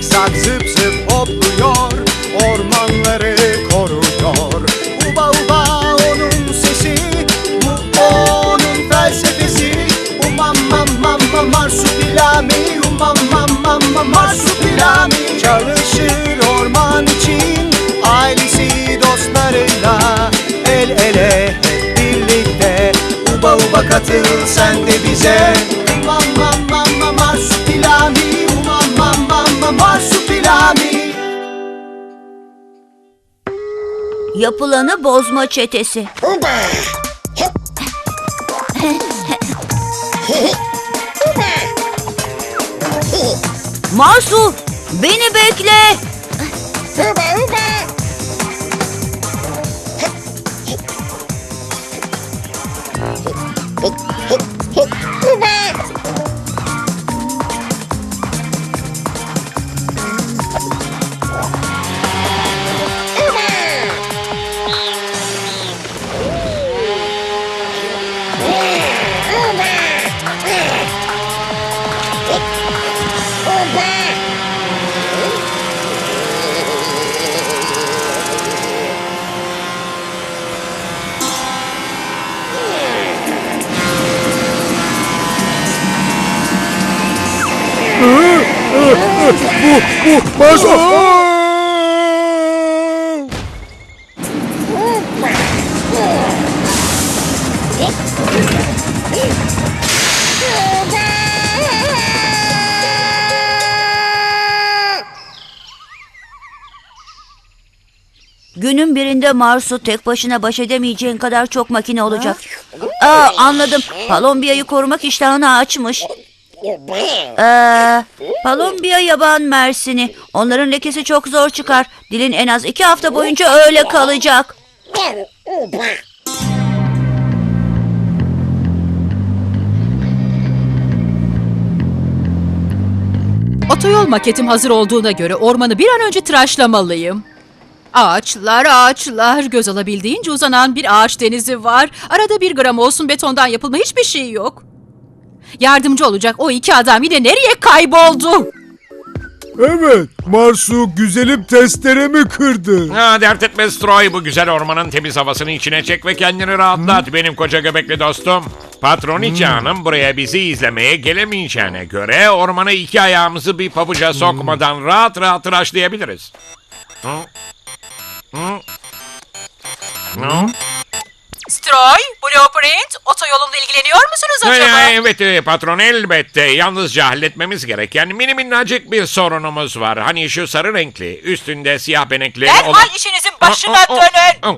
Zikzak zıp zıp hopluyor Ormanları koruyor. Uba uba onun sesi Bu onun felsefesi. Umam mam mam mam marsupilami Umam mam mam mam marsupilami. Çalışır orman için Ailesi dostlarıyla El ele hep birlikte. Uba uba katıl sen de bize Yapılanı bozma çetesi. Marsu, beni bekle. Günün birinde Marsu tek başına baş edemeyeceğin kadar çok makine olacak. Aa, anladım. Palombia'yı korumak iştahını açmış. Ee, Palombiya yaban mersini. Onların lekesi çok zor çıkar. Dilin en az iki hafta boyunca öyle kalacak. Otoyol maketim hazır olduğuna göre ormanı bir an önce tıraşlamalıyım. Ağaçlar, ağaçlar. Göz alabildiğince uzanan bir ağaç denizi var. Arada bir gram olsun betondan yapılma hiçbir şey yok. Yardımcı olacak o iki adam yine nereye kayboldu? Evet, Marsu güzelim testeremi kırdı. Ha, dert etme Stroy bu güzel ormanın temiz havasını içine çek ve kendini rahatlat benim koca göbekli dostum. Patroniçe Hanım buraya bizi izlemeye gelemeyeceğine göre ormana iki ayağımızı bir pabuca sokmadan rahat rahat tıraşlayabiliriz. Hı? Hı? Hı? Stroy, Blueprint, otoyolunla ilgileniyor musunuz Ee, Evet e, patron elbette yalnızca halletmemiz gereken mini minnacık bir sorunumuz var. Hani şu sarı renkli üstünde siyah benekli olan... işinizin Aa, aa, aa.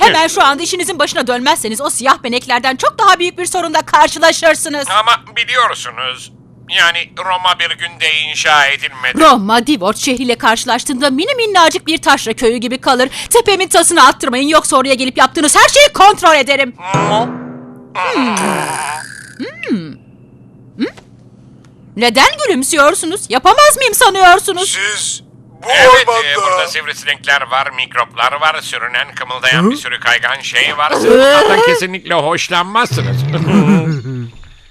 Hemen şu anda işinizin başına dönmezseniz o siyah beneklerden çok daha büyük bir sorunla karşılaşırsınız. Ama biliyorsunuz yani Roma bir günde inşa edilmedi. Roma, Divort şehriyle karşılaştığında mini minnacık bir taşra köyü gibi kalır. Tepemin tasını attırmayın yoksa oraya gelip yaptığınız her şeyi kontrol ederim. Hmm. Hmm. Neden gülümsüyorsunuz? Yapamaz mıyım sanıyorsunuz? Siz bu Evet, e, ormanda... burada sivrisinekler var, mikroplar var, sürünen, kımıldayan bir sürü kaygan şey var. Bunlardan kesinlikle hoşlanmazsınız.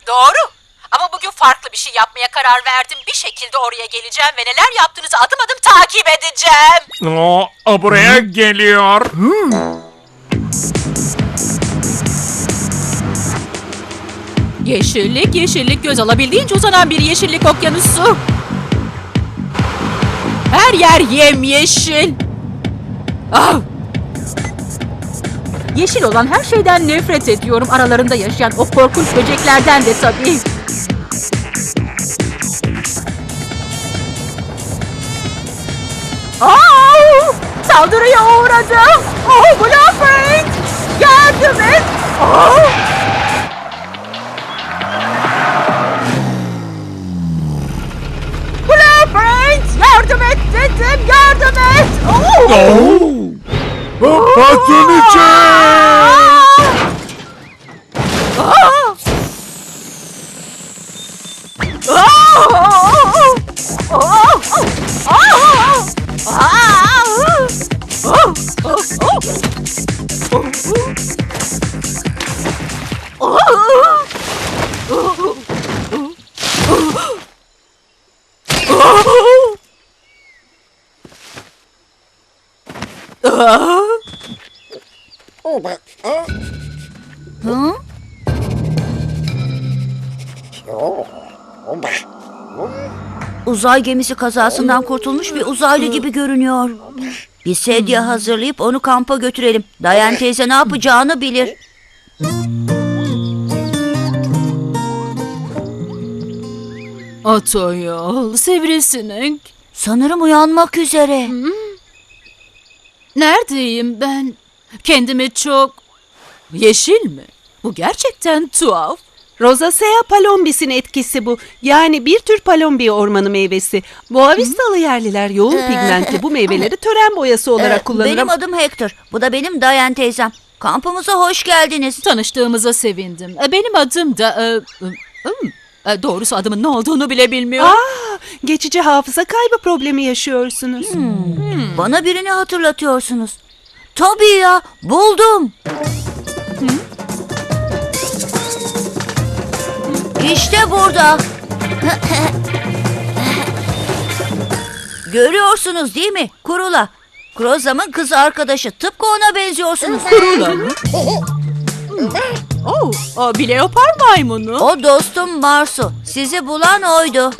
Doğru. Bugün farklı bir şey yapmaya karar verdim. Bir şekilde oraya geleceğim ve neler yaptığınızı adım adım takip edeceğim. o, o buraya geliyor. Yeşillik, yeşillik göz alabildiğince uzanan bir yeşillik okyanusu. Her yer yemyeşil. Ah! Yeşil olan her şeyden nefret ediyorum. Aralarında yaşayan o korkunç böceklerden de tabii. Saldırıya uğradım. Oh, Blueprint! Yardım et! Oh! Blueprint! Yardım et dedim! Yardım et! Oh! Patroniçe! Ah! Hı? Uzay gemisi kazasından kurtulmuş bir uzaylı gibi görünüyor. Bir sedye hazırlayıp onu kampa götürelim. Dayan teyze ne yapacağını bilir. Otoyol, sivrisinek. Sanırım uyanmak üzere. Neredeyim ben? Kendimi çok... Yeşil mi? Bu gerçekten tuhaf. Rosacea palombis'in etkisi bu. Yani bir tür palombi ormanı meyvesi. Boavistalı yerliler yoğun pigmentli bu meyveleri tören boyası olarak Ee, kullanır. benim ama- adım Hector. Bu da benim Dayan teyzem. Kampımıza hoş geldiniz. Tanıştığımıza sevindim. E, Benim adım da... e, ım, e, doğrusu adımın ne olduğunu bile bilmiyorum. Aa, geçici hafıza kaybı problemi yaşıyorsunuz. Bana birini hatırlatıyorsunuz. Tabii ya buldum. İşte burada. Görüyorsunuz değil mi? Kurula. Krozam'ın kız arkadaşı. Tıpkı ona benziyorsunuz. Kurula mı? Oh, o bir leopar maymunu. O dostum Marsu. Sizi bulan oydu.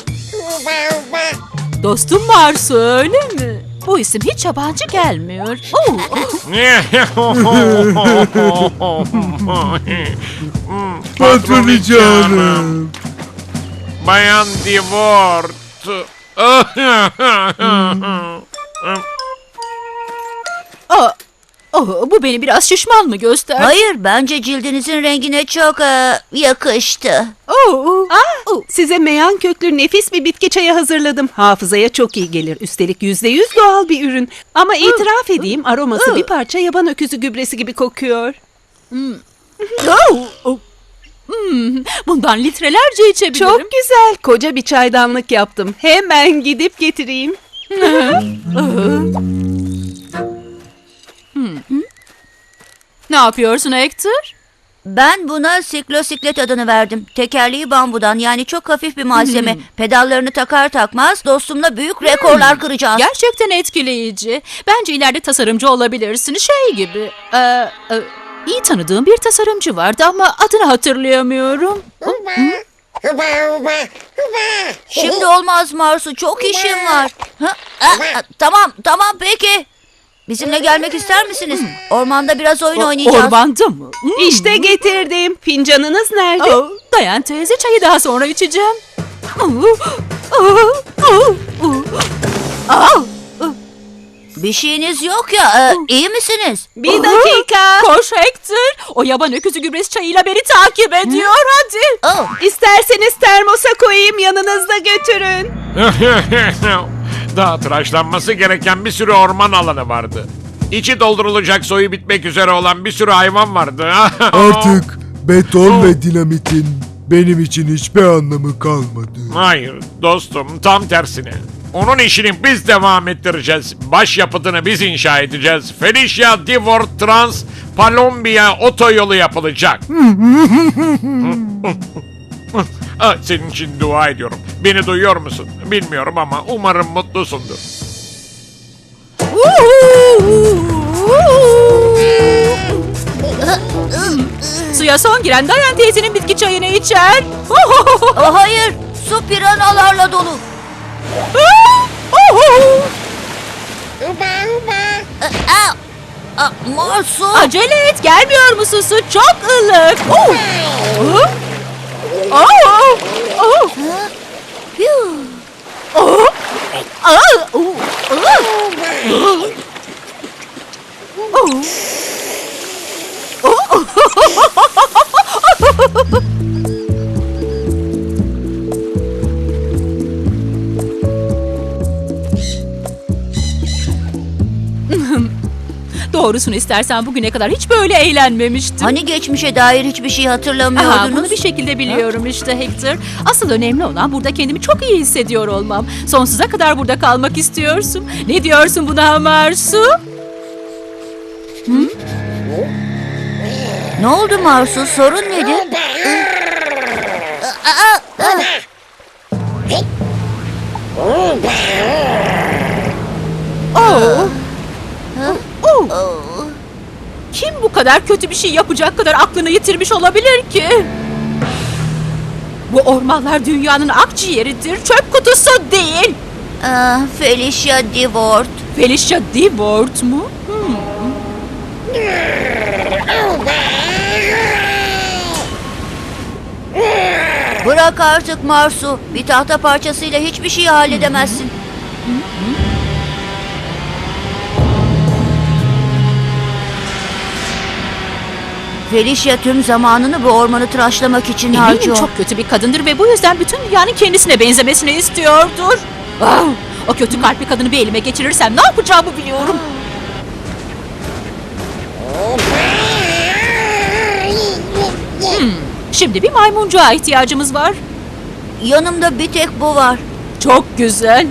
Dostum Marsu öyle mi? Bu isim hiç yabancı gelmiyor. Oh, Patroniçe Hanım. Bayan Divort. oh, oh, bu beni biraz şişman mı göster? Hayır bence cildinizin rengine çok e, yakıştı. Oh, Ah, size meyan köklü nefis bir bitki çayı hazırladım. Hafızaya çok iyi gelir. Üstelik yüzde yüz doğal bir ürün. Ama itiraf edeyim aroması bir parça yaban öküzü gübresi gibi kokuyor. oh, oh. Hmm, bundan litrelerce içebilirim. Çok güzel. Koca bir çaydanlık yaptım. Hemen gidip getireyim. Ne yapıyorsun Hector? Ben buna siklosiklet adını verdim. Tekerleği bambudan yani çok hafif bir malzeme. Pedallarını takar takmaz dostumla büyük rekorlar kıracağız. Gerçekten etkileyici. Bence ileride tasarımcı olabilirsin. Şey gibi. E, e, iyi tanıdığım bir tasarımcı vardı ama adını hatırlayamıyorum. Şimdi olmaz Marsu çok işim var. Ha, a- a- tamam tamam peki. Bizimle gelmek ister misiniz? Ormanda biraz oyun O- oynayacağız. Ormanda mı? Hmm. İşte getirdim. Fincanınız nerede? Oh, dayan teyze çayı daha sonra içeceğim. Oh, oh, Bir şeyiniz yok ya. e, iyi misiniz? Bir dakika. Koş Hector. O yaban öküzü gübresi çayıyla beni takip ediyor. Hadi. Oh, İsterseniz termosa koyayım yanınızda götürün. Daha tıraşlanması gereken bir sürü orman alanı vardı. İçi doldurulacak soyu bitmek üzere olan bir sürü hayvan vardı. Artık beton ve dinamitin benim için hiçbir anlamı kalmadı. Hayır dostum tam tersine. Onun işini biz devam ettireceğiz. Başyapıtını biz inşa edeceğiz. Felicia Divort Trans Palombia otoyolu yapılacak. Ah, Senin için dua ediyorum. Beni duyuyor musun? Bilmiyorum ama umarım mutlusundur. Suya son giren dayan teyzenin bitki çayını içer. hayır. Su piranalarla dolu. A- a- Marsu. Acele et gelmiyor musun su çok ılık. Oh. Oh. Oh. Phew. Ah. Oh. Oh. Doğrusunu istersen bugüne kadar hiç böyle eğlenmemiştim. Hani geçmişe dair hiçbir şey Aha, hatırlamıyordunuz? bunu bir şekilde biliyorum işte Hector. Asıl önemli olan burada kendimi çok iyi hissediyor olmam. Sonsuza kadar burada kalmak istiyorsun. Ne diyorsun buna Marsu? Ne oldu Marsu? Sorun nedir? Oh. Oh. bu kadar kötü bir şey yapacak kadar aklını yitirmiş olabilir ki? Bu ormanlar dünyanın akciğeridir, çöp kutusu değil. Aa, Felicia Divort. Felicia Divort mu? Hmm. Bırak artık Marsu. Bir tahta parçasıyla hiçbir şeyi halledemezsin. Felicia tüm zamanını bu ormanı tıraşlamak için Eminim harcıyor. çok kötü bir kadındır ve bu yüzden bütün dünyanın kendisine benzemesini istiyordur. Ah, o kötü kalpli kadını bir elime geçirirsem ne yapacağımı biliyorum. Hmm, şimdi bir maymuncuğa ihtiyacımız var. Yanımda bir tek bu var. Çok güzel.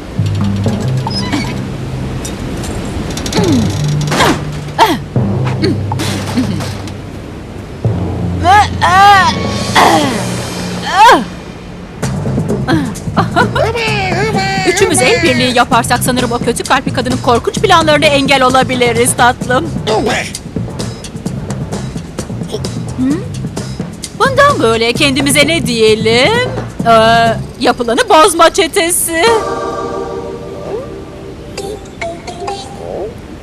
Üçümüz el birliği yaparsak sanırım o kötü kalpli kadının korkunç planlarına engel olabiliriz tatlım. Hı? Bundan böyle kendimize ne diyelim? Ee, yapılanı bozma çetesi.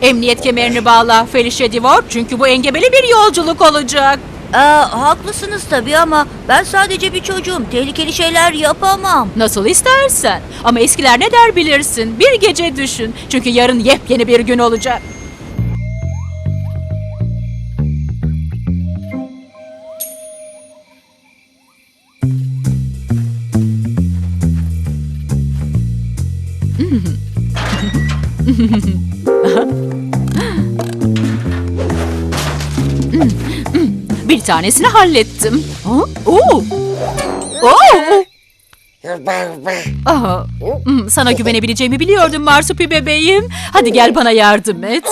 Emniyet kemerini bağla Felicia Divort çünkü bu engebeli bir yolculuk olacak. Aa, haklısınız tabii ama ben sadece bir çocuğum. Tehlikeli şeyler yapamam. Nasıl istersen. Ama eskiler ne der bilirsin. Bir gece düşün. Çünkü yarın yepyeni bir gün olacak. Bir tanesini hallettim. Ha? Oo. Oo. Aha, hmm, sana güvenebileceğimi biliyordum Marsupi bebeğim. Hadi gel bana yardım et.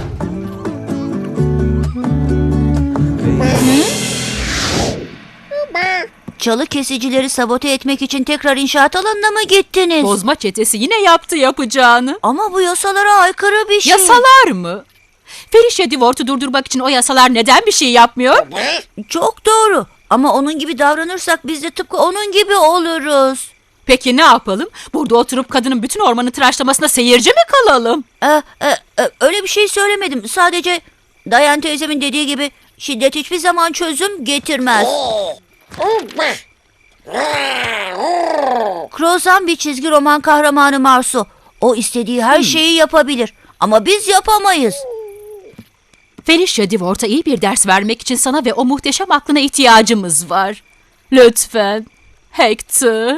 Çalı kesicileri sabote etmek için tekrar inşaat alanına mı gittiniz? Bozma çetesi yine yaptı yapacağını. Ama bu yasalara aykırı bir şey. Yasalar mı? Felicia Divort'u durdurmak için o yasalar neden bir şey yapmıyor? Çok doğru. Ama onun gibi davranırsak biz de tıpkı onun gibi oluruz. Peki ne yapalım? Burada oturup kadının bütün ormanı tıraşlamasına seyirci mi kalalım? Ee, e, e, öyle bir şey söylemedim. Sadece Dayan teyzemin dediği gibi şiddet hiçbir zaman çözüm getirmez. Crozan bir çizgi roman kahramanı Marsu. O istediği her şeyi yapabilir. Ama biz yapamayız. Felicia Divort'a iyi bir ders vermek için sana ve o muhteşem aklına ihtiyacımız var. Lütfen. Hector.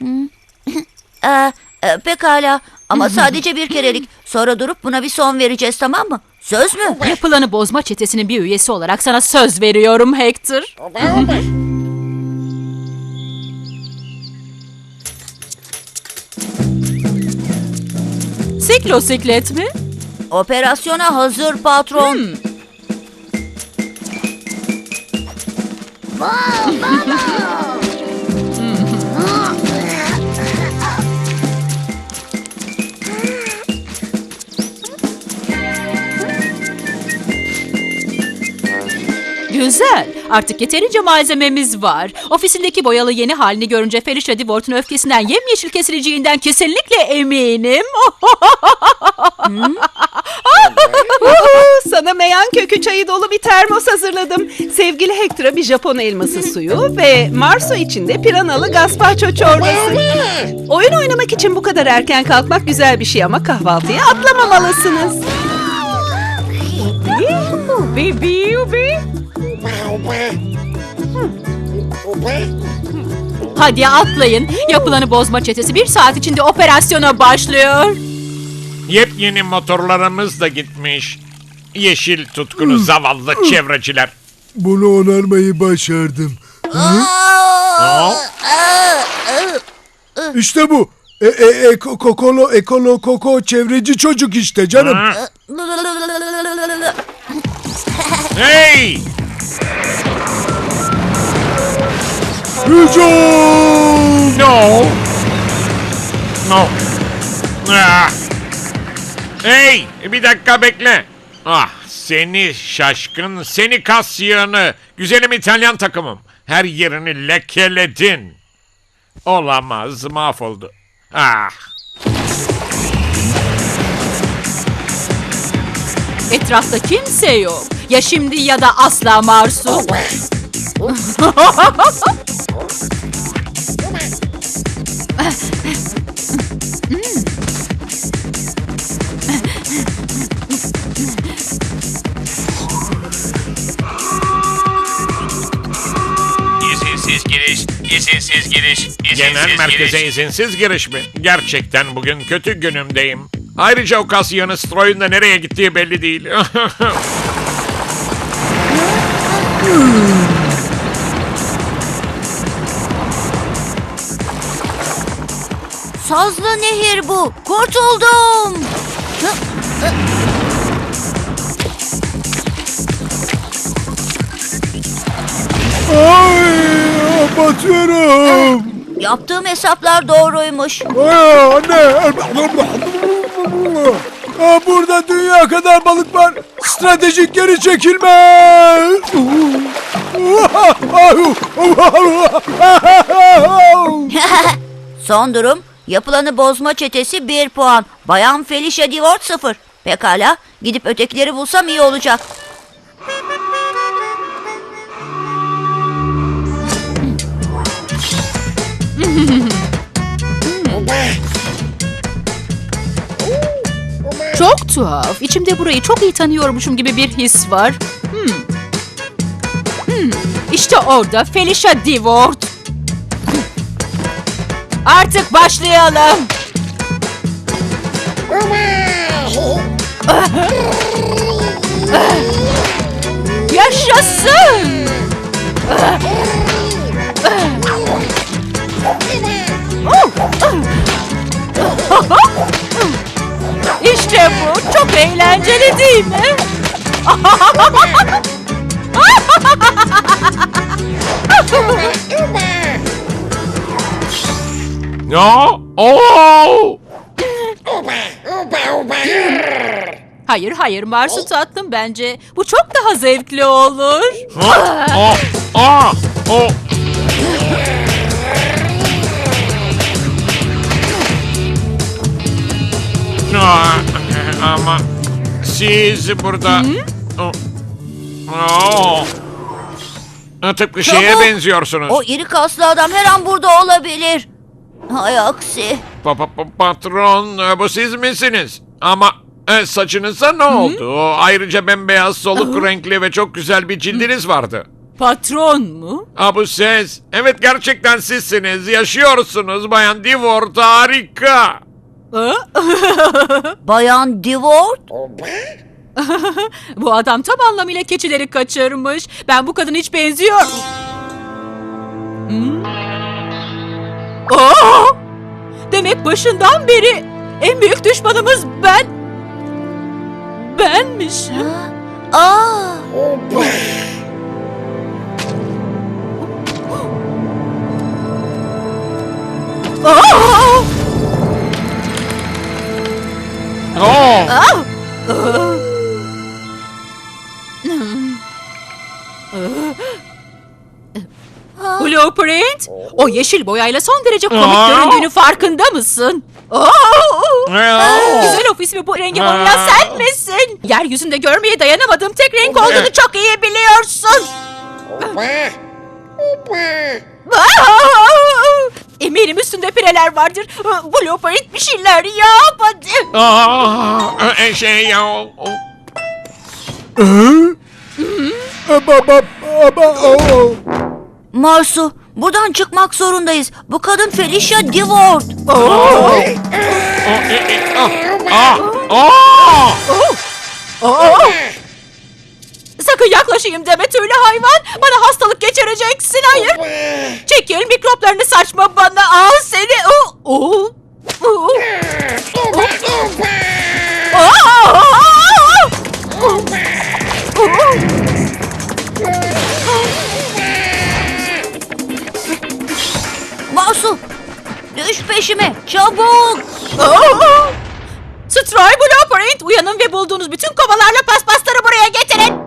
Ee, e, pekala ama sadece bir kerelik. Sonra durup buna bir son vereceğiz tamam mı? Söz mü? Yapılanı bozma çetesinin bir üyesi olarak sana söz veriyorum Hector. Siklosiklet mi? Operasyona hazır patron. Güzel. Artık yeterince malzememiz var. Ofisindeki boyalı yeni halini görünce Felicia Divort'un öfkesinden yemyeşil kesileceğinden kesinlikle eminim. Uhu, Sana meyan kökü çayı dolu bir termos hazırladım. Sevgili Hector'a bir Japon elması suyu ve Marso için de piranalı gazpacho çorbası. Oyun oynamak için bu kadar erken kalkmak güzel bir şey ama kahvaltıya atlamamalısınız. Bibi ubi. Hadi atlayın. Yapılanı bozma çetesi bir saat içinde operasyona başlıyor. Yepyeni motorlarımız da gitmiş. Yeşil tutkunu zavallı çevreciler. Bunu onarmayı başardım. Aa, İşte bu. E, e, eko, kokolo, ekolo, koko, çevreci çocuk işte canım. ha. Hey! Hücum! No! No! Ah. Hey! Bir dakika bekle. Ah seni şaşkın, seni kas yığını. Güzelim İtalyan takımım. Her yerini lekeledin. Olamaz mahvoldu. Ah! Etrafta kimse yok. Ya şimdi ya da asla Marsu. İzinsiz giriş, izinsiz giriş, izinsiz Genel merkeze giriş. izinsiz giriş mi? Gerçekten bugün kötü günümdeyim. Ayrıca o kasyanın Stroy'un da nereye gittiği belli değil. Sazlı nehir bu. Kurtuldum. Ay, batıyorum. Yaptığım hesaplar doğruymuş. Ay, anne. Aa, burada dünya kadar balık var. Stratejik geri çekilme. Son durum yapılanı bozma çetesi 1 puan. Bayan Felicia Divort 0. Pekala gidip ötekileri bulsam iyi olacak. Tuhaf. İçimde burayı çok iyi tanıyormuşum gibi bir his var. Hmm. Hmm. İşte orada Felicia Divort. Artık başlayalım. Yaşasın. İşte bu. Çok eğlenceli değil mi? no. Oh! Hayır hayır Marsu tatlım bence. Bu çok daha zevkli olur. Ha? Ama siz burada... Oh. Oh. Tıpkı şeye Çabuk. benziyorsunuz. O iri kaslı adam her an burada olabilir. Hay aksi. Pa- pa- pa- patron e, bu siz misiniz? Ama e, saçınıza ne oldu? O, ayrıca bembeyaz soluk renkli ve çok güzel bir cildiniz vardı. Patron mu? Ha bu ses. Evet gerçekten sizsiniz. Yaşıyorsunuz Bayan Divort harika. Bayan Divort? Bu adam tam anlamıyla keçileri kaçırmış. Ben bu kadın hiç benziyor. Hmm? Aa! Demek başından beri en büyük düşmanımız ben. Benmişim. Aa, Aa! O yeşil boyayla son derece komik Aa! göründüğünü farkında mısın? Oh. Güzel ofisimi bu renge boyayan sen misin? Yeryüzünde görmeye dayanamadığım tek renk olduğunu çok iyi biliyorsun. Aa! Eminim üstünde pireler vardır. Blueprint bir şeyler yap hadi. Aa, e, şey ya. o- o-. Marsu, buradan çıkmak zorundayız. Bu kadın Felicia. Aa! Sakın yaklaşayım deme tüylü hayvan. Bana hastalık geçireceksin hayır. Çekil mikroplarını saçma bana. Al seni. Oo, oo, oo. Aa! Marsu, Düş peşime çabuk. Stray Blueprint uyanın ve bulduğunuz bütün kovalarla paspasları buraya getirin.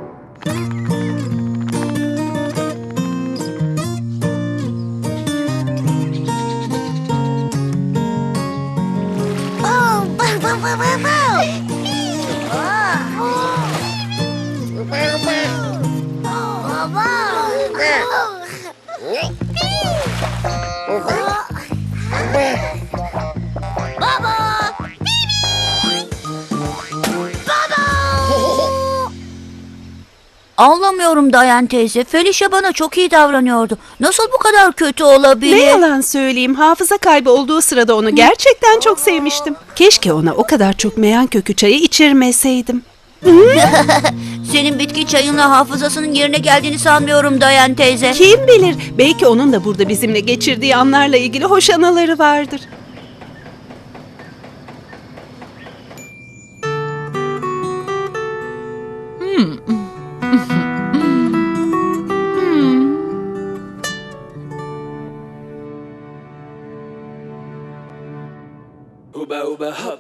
Dayan teyze. Felicia bana çok iyi davranıyordu. Nasıl bu kadar kötü olabilir? Ne yalan söyleyeyim hafıza kaybı olduğu sırada onu gerçekten çok sevmiştim. Keşke ona o kadar çok meyan kökü çayı içirmeseydim. Senin bitki çayınla hafızasının yerine geldiğini sanmıyorum Dayan teyze. Kim bilir belki onun da burada bizimle geçirdiği anlarla ilgili hoş anıları vardır. sober up.